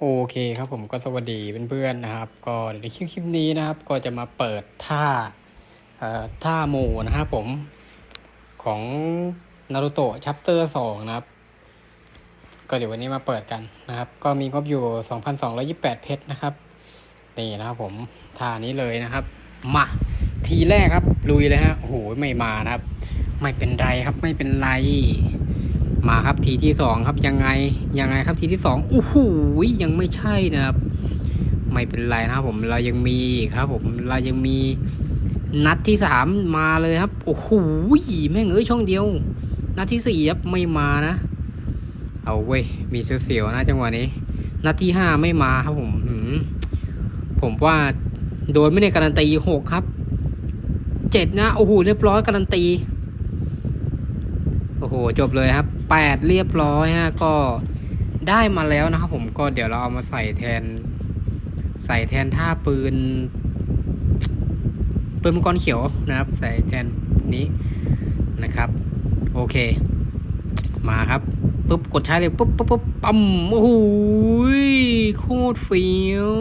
โอเคครับผมก็สวัสดีเพื่อนๆนะครับ ก็ในคลิปคลิปนี้นะครับ ก็จะมาเปิดท่าท่าหมู่นะครับผมของนารูโตะชัปเตอร์สองนะครับ ก็เดี๋ยววันนี้มาเปิดกันนะครับ ก็มีงบอยู่2,228เพชรนะครับ นี่นะครับผมท่านี้เลยนะครับ มาทีแรกครับลุยเลยฮะโอ้โหไม่มานะครับ ไม่เป็นไรครับไม่เป็นไร มาครับทีที่สองครับยังไงยังไงครับทีที่สองโอ้โหยังไม่ใช่นะครับ ไม่เป็นไรนะครับผมเรายังมีครับ ผมเรายังมีนัดที่สามมาเลยครับโอ้โหแม่งเอ้ยช่องเดียว นัดที่สี่ครับไม่มานะ เอาเว้ยมีเสียวๆนะจังหวะนี้ นัดที่ห้าไม่มาครับผมหืมผมว่าโดนไม่ได้การันตีหกครับเจ็ดนะโอ้โหเรียบร้อยการันตีโอ้โหจบเลยครับ แปดเรียบร้อยฮะก็ได้มาแล้วนะครับผมก็เดี๋ยวเราเอามาใส่แทน ใส่แทนท่าปืน ปืนมังกรเขียวนะครับ ใส่แทนนี้นะครับ โอเค มาครับปุ๊บกดใช้เลยปุ๊บปุ๊บปุ๊บปั๊มโอ้โหโคตรเฟี้ยว